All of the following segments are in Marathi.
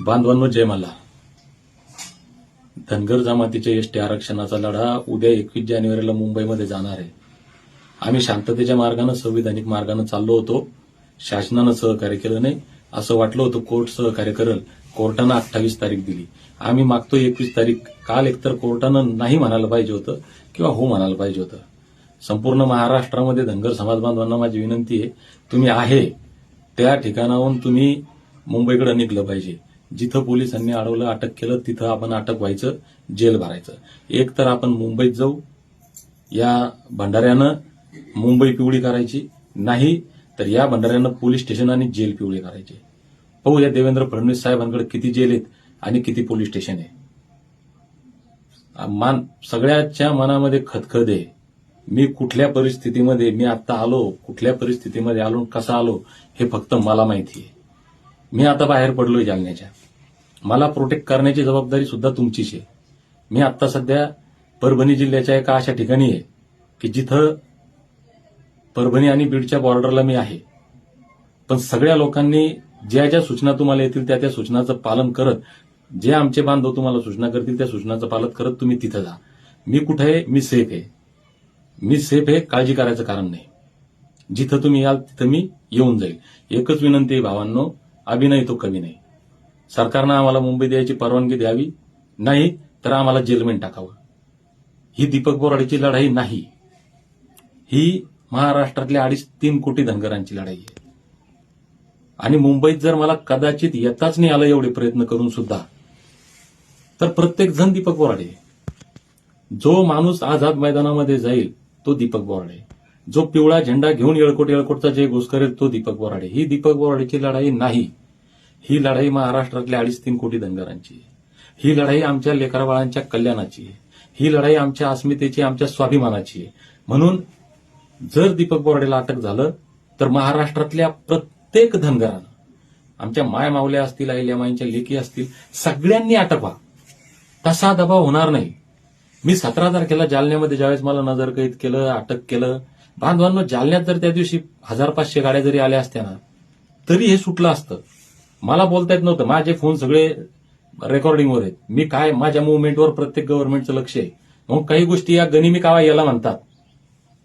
बांधवांनो जय मल्ला धनगर जमातीच्या एसटी आरक्षणाचा लढा उद्या एकवीस जानेवारीला मुंबईमध्ये जाणार आहे. आम्ही शांततेच्या मार्गानं संविधानिक मार्गानं चाललो होतो. शासनानं सहकार्य केलं नाही. असं वाटलं होतं कोर्ट सहकार्य करल. कोर्टानं अठ्ठावीस तारीख दिली. आम्ही मागतो एकवीस तारीख. काल एकतर कोर्टानं नाही म्हणायला पाहिजे होतं किंवा हो म्हणायला पाहिजे होतं. संपूर्ण महाराष्ट्रामध्ये धनगर समाज बांधवांना माझी विनंती आहे तुम्ही आहे. त्या ठिकाणाहून तुम्ही मुंबईकडे निघलं पाहिजे. जिथं पोलिसांनी अडवलं अटक केलं तिथं आपण अटक व्हायचं जेल भरायचं. एक तर आपण मुंबईत जाऊ या भंडाऱ्यानं मुंबई पिवळी करायची नाही तर या भंडाऱ्यानं पोलीस स्टेशन आणि जेल पिवळी करायची. पाहू या देवेंद्र फडणवीस साहेबांकडे किती जेल आहेत आणि किती पोलीस स्टेशन आहे. मान सगळ्याच्या मनामध्ये खदखद आहे. मी कुठल्या परिस्थितीमध्ये मी आता आलो कुठल्या परिस्थितीमध्ये आलो कसा आलो हे फक्त मला माहिती आहे. मी आता बाहेर पडलोय जालन्याच्या. मला प्रोटेक्ट करण्याची जबाबदारी सुद्धा तुमचीच आहे. मी आता सध्या परभणी जिल्ह्याच्या एका अशा ठिकाणी आहे की जिथं परभणी आणि बीडच्या बॉर्डरला मी आहे. पण सगळ्या लोकांनी ज्या ज्या सूचना तुम्हाला येतील त्या त्या सूचनाचं पालन करत जे आमचे बांधव तुम्हाला सूचना करतील त्या सूचनाचं पालन करत तुम्ही तिथं जा. मी कुठे आहे? मी सेफ आहे. मी सेफ आहे काळजी करायचं कारण नाही. जिथं तुम्ही याल तिथं मी येऊन जाईल. एकच विनंती आहे भावांनो अभिनय तो कमी नाही. सरकारनं आम्हाला मुंबई द्यायची परवानगी द्यावी. नाही तर आम्हाला जेलमेंट टाकावं. ही दीपक बोराडीची लढाई नाही. ही महाराष्ट्रातल्या अडीच तीन कोटी धनगरांची लढाई आहे. आणि मुंबईत जर मला कदाचित येताच नाही आलं एवढे प्रयत्न करून सुद्धा तर प्रत्येक जण दीपक बोराडे जो माणूस आझाद मैदानामध्ये जाईल तो दीपक बोराडे जो पिवळा झेंडा घेऊन येळकोट येळकोटचा जे घोष करेल तो दीपक बोराडे ही दीपक बोराडेची लढाई नाही. ही लढाई महाराष्ट्रातल्या अडीच तीन कोटी धनगरांची आहे. ही लढाई आमच्या लेकरबाळांच्या कल्याणाची आहे. ही लढाई आमच्या अस्मितेची आमच्या स्वाभिमानाची आहे. म्हणून जर दीपक बोर्डेला अटक झालं तर महाराष्ट्रातल्या प्रत्येक धनगरानं आमच्या मायमावल्या असतील आईल्यामाईंच्या लेखी असतील सगळ्यांनी अटक व्हा. तसा दबाव होणार नाही. मी सतरा तारखेला जालन्यामध्ये ज्यावेळेस मला नजर कैद केलं अटक केलं बांधवांनो जालन्यात जर त्या दिवशी हजार पाचशे गाड्या जरी आल्या असत्या ना तरी हे सुटलं असतं. मला बोलता येत नव्हतं. माझे फोन सगळे रेकॉर्डिंगवर आहेत. मी काय माझ्या मुवमेंटवर प्रत्येक गव्हर्नमेंटचं लक्ष आहे? मग काही गोष्टी या गनिमी कावा याला म्हणतात.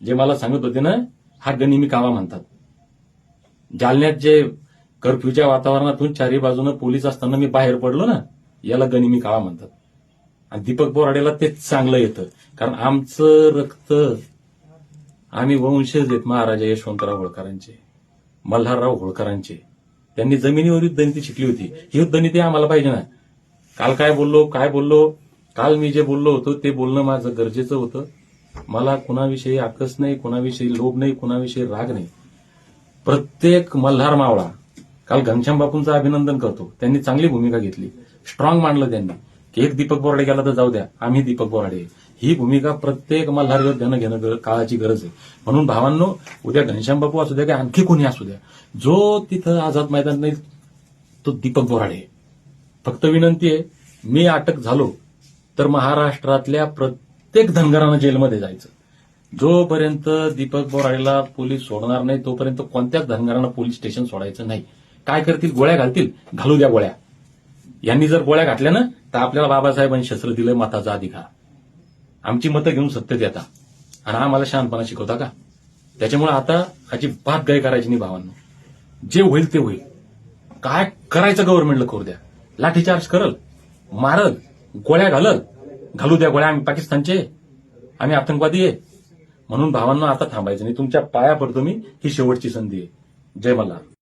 जे मला सांगत होते ना हा गनिमी कावा म्हणतात. जालन्यात जे कर्फ्यूच्या वातावरणातून चारी बाजूनं पोलीस असताना मी बाहेर पडलो ना याला गनिमी कावा म्हणतात. आणि दीपक बोराडेला तेच चांगलं येतं. कारण आमचं रक्त आम्ही वंशज आहेत महाराजा यशवंतराव होळकरांचे मल्हारराव होळकरांचे. त्यांनी जमिनीवर युद्धनीती शिकली होती. ही युद्धनीती आम्हाला पाहिजे ना. काल काय बोललो काय बोललो? काल मी जे बोललो होतो ते बोलणं माझं गरजेचं होतं. मला कुणाविषयी आकस नाही कुणाविषयी लोभ नाही कुणाविषयी राग नाही. प्रत्येक मल्हार मावळा काल घनश्याम बापूंचं अभिनंदन करतो. त्यांनी चांगली भूमिका घेतली. स्ट्रॉंग मांडलं त्यांनी. की एक दीपक बोराडे गेला तर जाऊ द्या आम्ही दीपक बोराडे. ही भूमिका प्रत्येक मल्हार योद्ध्यानं घेणं काळाची गरज आहे. म्हणून भावांनो उद्या घनश्याम बापू असू द्या की आणखी कोणी असू द्या जो तिथं आझाद मैदान नाही तो दीपक बोराडे फक्त विनंती आहे मी अटक झालो तर महाराष्ट्रातल्या प्रत्येक धनगरानं जेलमध्ये जायचं. जोपर्यंत दीपक बोराडेला पोलीस सोडणार नाही तोपर्यंत कोणत्याच धनगरानं पोलीस स्टेशन सोडायचं नाही. काय करतील? गोळ्या घालतील? घालू द्या गोळ्या. यांनी जर गोळ्या घातल्या ना तर आपल्याला बाबासाहेबांनी शस्त्र दिलं मताचा अधिकार. आमची मतं घेऊन सत्तेत येता. आणि आम्हाला शहाणपणा शिकवता का? त्याच्यामुळे आता अजिबात गाय करायची नाही भावांना. जे होईल ते होईल. काय करायचं गव्हर्नमेंटला करू द्या. लाठीचार्ज करल मारल गोळ्या घालल. घालू द्या गोळ्या आम्ही पाकिस्तानचे आम्ही आतंकवादी आहे. म्हणून भावांना आता थांबायचं नाही. तुमच्या पाया पडतो मी ही शेवटची संधी आहे. जय मल्हार.